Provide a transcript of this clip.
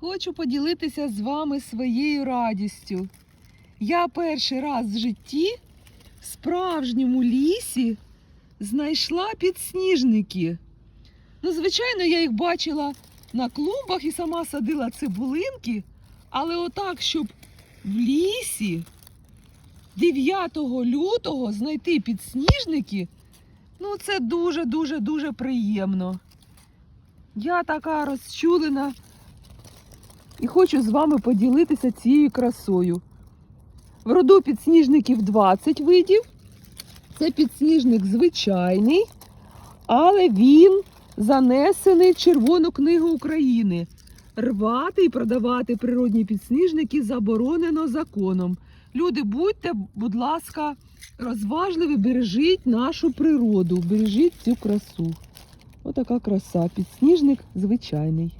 Хочу поділитися з вами своєю радістю. Я перший раз в житті в справжньому лісі знайшла підсніжники. Ну, звичайно, я їх бачила на клумбах і сама садила цибулинки, але отак, щоб в лісі 9 лютого знайти підсніжники, ну це дуже-дуже дуже приємно. Я така розчулена і хочу з вами поділитися цією красою. В роду підсніжників 20 видів. Це підсніжник звичайний, але він занесений в Червону книгу України. Рвати і продавати природні підсніжники заборонено законом. Люди, будьте, будь ласка, розважливі, бережіть нашу природу, бережіть цю красу. Отака краса. Підсніжник звичайний.